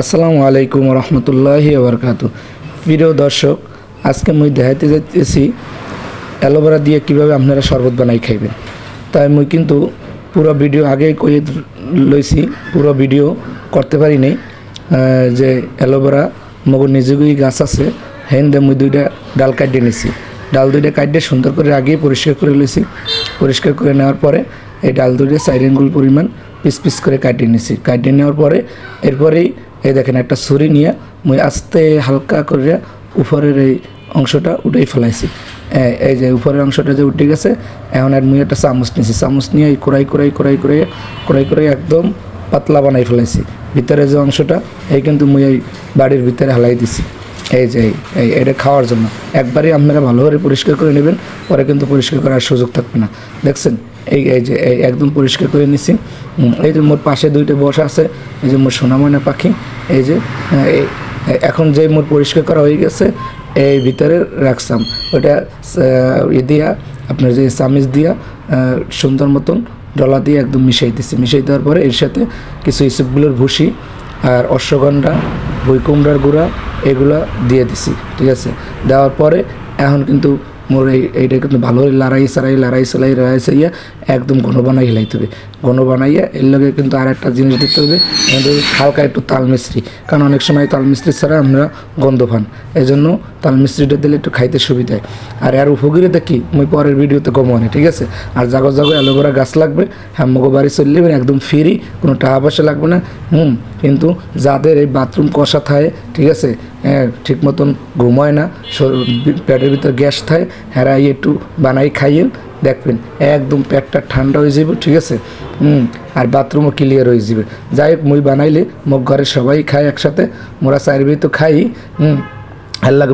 আসসালামু আলাইকুম রহমতুল্লাহি বরকাত প্রিয় দর্শক, আজকে মুই দেখাইতে যাইতেছি অ্যালোভেরা দিয়ে কীভাবে আপনারা শরবত বানাই খাইবেন। তাই মুই কিন্তু পুরো ভিডিও আগে কয়ে লইছি, পুরো ভিডিও করতে পারি নাই যে অ্যালোভেরা মগর নিজেগুই গাছ আছে হেন দিয়ে মুই দুইটা ডাল কাটিয়ে নিছি। ডাল দুইটা কাটিয়ে সুন্দর করে আগেই পরিষ্কার করে লইছি। পরিষ্কার করে নেওয়ার পরে এই ডাল দুইটা সাইড আঙ্গুল পরিমাণ পিস পিস করে কাটিয়ে নিছি। কাটিয়ে নেওয়ার পরে, এরপরেই এই দেখেন একটা ছুরি নিয়ে মুই আস্তে হালকা করে উপরের এই অংশটা উঠেই ফেলাইছি। এই যে উপরের অংশটা যে উঠে গেছে, এখন আর মুই একটা চামচ নিয়েছি চামচ নিয়ে এই কোড়াই কোড়াই কোড়াই কোড়াই কোড়াই কোড়াই একদম পাতলা বানাই ফেলাইছি। ভিতরে যে অংশটা, এই কিন্তু মুই এই বাড়ির ভিতরে হালাই দিছি। এই যে, এই- এটা খাওয়ার জন্য। একবারই আপনারা ভালোভাবে পরিষ্কার করে নেবেন, পরে কিন্তু পরিষ্কার করার সুযোগ থাকবে না। দেখছেন? এই এই যে, এই একদম পরিষ্কার করে নিছি। এই যে মোর পাশে দুইটা বসা আছে, এই যে মোর সোনাময়না পাখি, এই যে এখন যে মোর পরিষ্কার করা হয়ে গেছে, এই ভিতরে রাখছাম ওটা ই দিয়া, আপনার যে চামিচ দিয়া সুন্দর মতন ডলা দিয়ে একদম মিশাই দিছি। মিশাই দেওয়ার পরে এর সাথে কিছু ইসবগুলোর ভুসি আর অশ্বগন্ধা বইকুমড়ার গুঁড়া এগুলা দিয়ে দিছি ঠিক আছে? দেওয়ার পরে এখন কিন্তু মোর এই, এইটা কিন্তু ভালো করে লড়াই, সারাই লড়াই, সেলাই, লড়াই সাইয়া একদম ঘন বানাই হিলাইতে হবে। ঘন বানাইয়া এর লগে কিন্তু আর একটা জিনিস দিতে হবে, আমাদের হালকা একটু তাল মিস্ত্রি কারণ অনেক সময় তাল মিস্ত্রি ছাড়া আমরা গন্ধ পান। এই জন্য তাল মিস্ত্রিটা দিলে একটু খাইতে সুবিধা হয়। আর আর উপকারিতা কি? মুই পরের ভিডিওতে কম আনি ঠিক আছে? আর জাগো জাগো অ্যালোভেরা গাছ লাগবে হ্যাঁ মগো বাড়ি চলে যাবেন একদম ফ্রি, কোনো টাকা পয়সা লাগবে না। হুম, কিন্তু যাদের এই বাথরুম কষা থাকে, ঠিক আছে হ্যাঁ ঠিক মতন ঘুমায় না পেটের ভিতর গ্যাস থাকে হ্যাঁ একটু বানাই খাইয়েন দেখবেন, একদম পেটটা ঠান্ডা হয়ে যাবে ঠিক আছে? হুম, আর বাথরুমও ক্লিয়ার হয়ে যাবে যাই হোক মুই বানাইলে মোক ঘরে সবাই খায় একসাথে, মোরা চার তো খাই, হুম আল্লাহ